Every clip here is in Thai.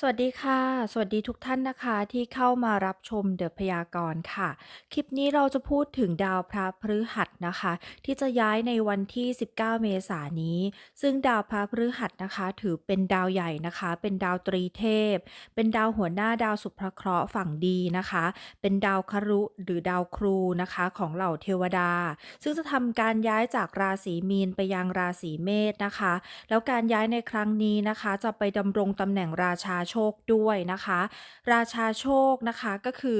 สวัสดีค่ะ สวัสดีทุกท่านนะคะที่เข้ามารับชมเดอะพยากรณ์ค่ะ คลิปนี้เราจะพูดถึงดาวพระพฤหัสนะคะ ที่จะย้ายในวันที่ 19 เมษายนนี้ ซึ่งดาวพระพฤหัสนะคะ ถือเป็นดาวใหญ่นะคะ เป็นดาวตรีเทพ เป็นดาวหัวหน้าดาวสุภเคราะห์ฝั่งดีนะคะ เป็นดาวครุหรือดาวครูนะคะของเหล่าเทวดา ซึ่งจะทำการย้ายจากราศีมีนไปยังราศีเมษนะคะ แล้วการย้ายในครั้งนี้นะคะ จะไปดำรงตำแหน่งราชาโชคด้วยนะคะ ราชาโชคนะคะก็คือ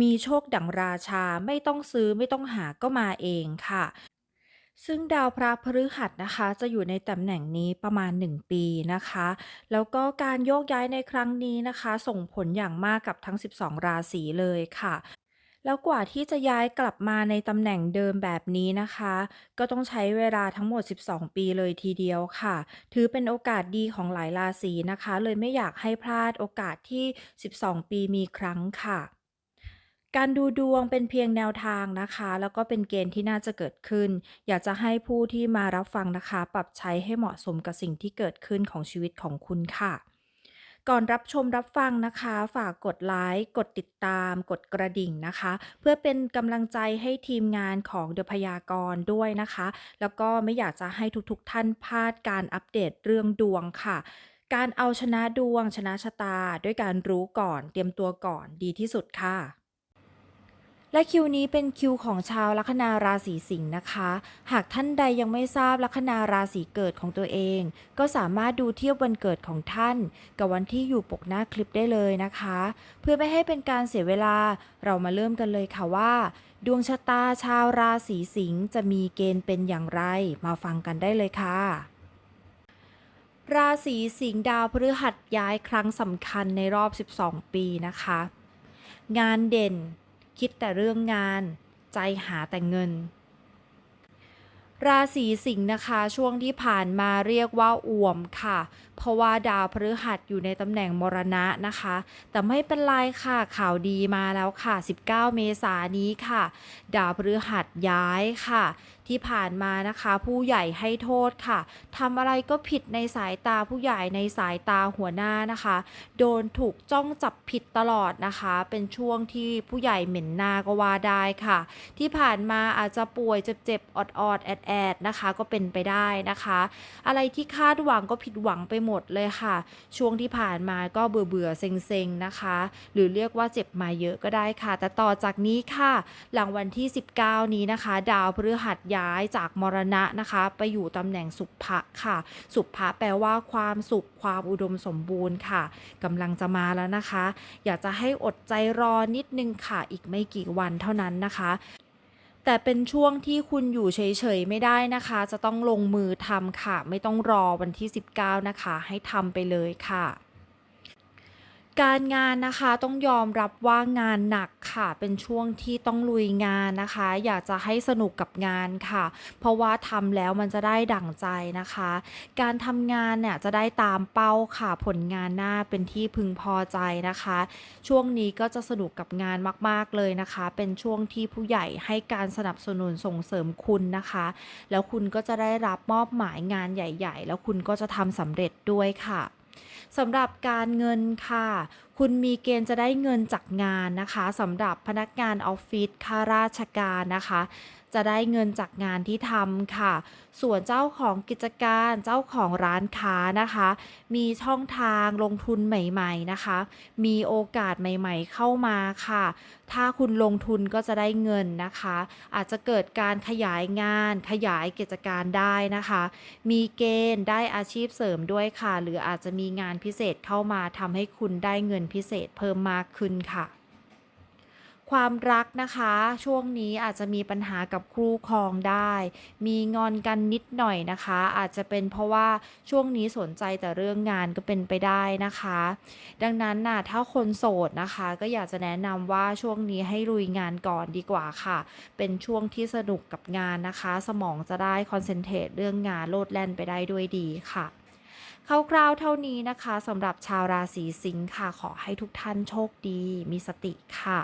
มีโชคดั่งราชาไม่ต้องซื้อไม่ต้องหาก็มาเองค่ะ ซึ่งดาวพระพฤหัสนะคะ จะอยู่ในตำแหน่งนี้ประมาณ 1 ปีนะคะ แล้วก็การโยกย้ายในครั้งนี้นะคะ ส่งผลอย่างมากกับทั้ง 12 ราศีเลยค่ะ แล้วกว่าที่จะย้ายกลับมาในตำแหน่งเดิมแบบนี้นะคะ ก็ต้องใช้เวลาทั้งหมด 12 ปีเลยทีเดียวค่ะ ถือเป็นโอกาสดีของหลายราศีนะคะ เลยไม่อยากให้พลาดโอกาสที่ 12 ปีมีครั้งค่ะ การดูดวงเป็นเพียงแนวทางนะคะ แล้วก็เป็นเกณฑ์ที่น่าจะเกิดขึ้น อยากจะให้ผู้ที่มารับฟังนะคะ ปรับใช้ให้เหมาะสมกับสิ่งที่เกิดขึ้นของชีวิตของคุณค่ะ ก่อนรับชมรับฟังนะคะ ฝากกดไลค์กดติดตาม กดกระดิ่งนะคะ เพื่อเป็นกำลังใจให้ทีมงานของเดอะพยากรด้วยนะคะ แล้วก็ไม่อยากจะให้ทุกๆท่านพลาดการอัปเดตเรื่องดวงค่ะการเอาชนะดวงชนะชะตา ด้วยการรู้ก่อนเตรียมตัวก่อนดีที่สุดค่ะ และคิวนี้เป็นคิวของชาวลัคนาราศีสิงห์นะคะ หากท่านใดยังไม่ทราบลัคนาราศีเกิดของตัวเอง ก็สามารถดูเทียบวันเกิดของท่าน กับวันที่อยู่ปกหน้าคลิปได้เลยนะคะ เพื่อไม่ให้เป็นการเสียเวลาเรามาเริ่มกันเลยค่ะว่า ดวงชะตาชาวราศีสิงห์จะมีเกณฑ์เป็นอย่างไร มาฟังกันได้เลยค่ะราศีสิงห์ดาวพฤหัสย้ายครั้งสำคัญในรอบ 12 ปีนะคะ งานเด่น คิดแต่เรื่องงาน ใจหาแต่เงิน ราศีสิงห์นะคะ ช่วงที่ผ่านมาเรียกว่าอ่วมค่ะ เพราะว่าดาวพฤหัสอยู่ในตำแหน่งมรณะนะคะ แต่ไม่เป็นไรค่ะข่าวดีมาแล้วค่ะ 19 เมษายนนี้ค่ะ ดาวพฤหัสย้ายค่ะที่ผ่านมานะคะ ผู้ใหญ่ให้โทษค่ะทำอะไรก็ผิดในสายตาผู้ใหญ่ในสายตาหัวหน้านะคะ โดนถูกจ้องจับผิดตลอดนะคะ เป็นช่วงที่ผู้ใหญ่เหม็นหน้าก็ว่าได้ค่ะ ที่ผ่านมาอาจจะป่วยเจ็บๆออดๆแอดๆนะคะ ก็เป็นไปได้นะคะ อะไรที่คาดหวังก็ผิดหวังไปหมดเลยค่ะ ช่วงที่ผ่านมาก็เบื่อๆเซ็งๆนะคะ หรือเรียกว่าเจ็บมาเยอะก็ได้ค่ะ แต่ต่อจากนี้ค่ะ หลังวันที่ 19 นี้นะคะ ดาวพฤหัสย้ายจากมรณะนะคะ ไปอยู่ตำแหน่งสุภะค่ะ สุภะแปลว่าความสุขความอุดมสมบูรณ์ค่ะกำลังจะมาแล้วนะคะ อยากจะให้อดใจรอนิดนึงค่ะ อีกไม่กี่วันเท่านั้นนะคะแต่เป็นช่วงที่คุณอยู่เฉยๆไม่ได้นะคะ จะต้องลงมือทำค่ะ ไม่ต้องรอวันที่ 19 นะคะ ให้ทำไปเลยค่ะ การงานนะคะต้องยอมรับว่างานหนักค่ะ เป็นช่วงที่ต้องลุยงานนะคะ อยากจะให้สนุกกับงานค่ะ เพราะว่าทำแล้วมันจะได้ดั่งใจนะคะ การทำงานเนี่ยจะได้ตามเป้าค่ะ ผลงานหน้าเป็นที่พึงพอใจนะคะ ช่วงนี้ก็จะสนุกกับงานมากๆเลยนะคะ เป็นช่วงที่ผู้ใหญ่ให้การสนับสนุนส่งเสริมคุณนะคะ แล้วคุณก็จะได้รับมอบหมายงานใหญ่ ๆ แล้วคุณก็จะทำสำเร็จด้วยค่ะ สำหรับการเงินค่ะ คุณมีเกณฑ์จะได้เงินจากงานนะคะสำหรับพนักงานออฟฟิศข้าราชการนะคะ จะได้เงินจากงานที่ทำค่ะ ส่วนเจ้าของกิจการเจ้าของร้านค้านะคะ มีช่องทางลงทุนใหม่ๆนะคะ มีโอกาสใหม่ๆเข้ามาค่ะ ถ้าคุณลงทุนก็จะได้เงินนะคะ อาจจะเกิดการขยายงานขยายกิจการได้นะคะ มีเกณฑ์ได้อาชีพเสริมด้วยค่ะ หรืออาจจะมีงานพิเศษเข้ามาทำให้คุณได้เงินพิเศษเพิ่มมากขึ้นค่ะ ความรักนะคะ ช่วงนี้อาจจะมีปัญหากับคู่ครองได้ มีงอนกันนิดหน่อยนะคะ อาจจะเป็นเพราะว่าช่วงนี้สนใจแต่เรื่องงานก็เป็นไปได้นะคะ ดังนั้นน่ะถ้าคนโสดนะคะ ก็อยากจะแนะนำว่าช่วงนี้ให้ลุยงานก่อนดีกว่าค่ะ เป็นช่วงที่สนุกกับงานนะคะ สมองจะได้คอนเซนเทรตเรื่องงานโลดแล่นไปได้ด้วยดีค่ะ คร่าวๆเท่านี้นะคะสำหรับชาวราศีสิงค์ค่ะ ขอให้ทุกท่านโชคดี มีสติค่ะ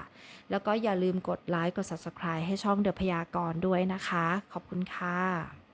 แล้วก็อย่าลืมกดไลค์กด Subscribe ให้ช่องเดอะพยากรณ์ด้วยนะคะ ขอบคุณค่ะ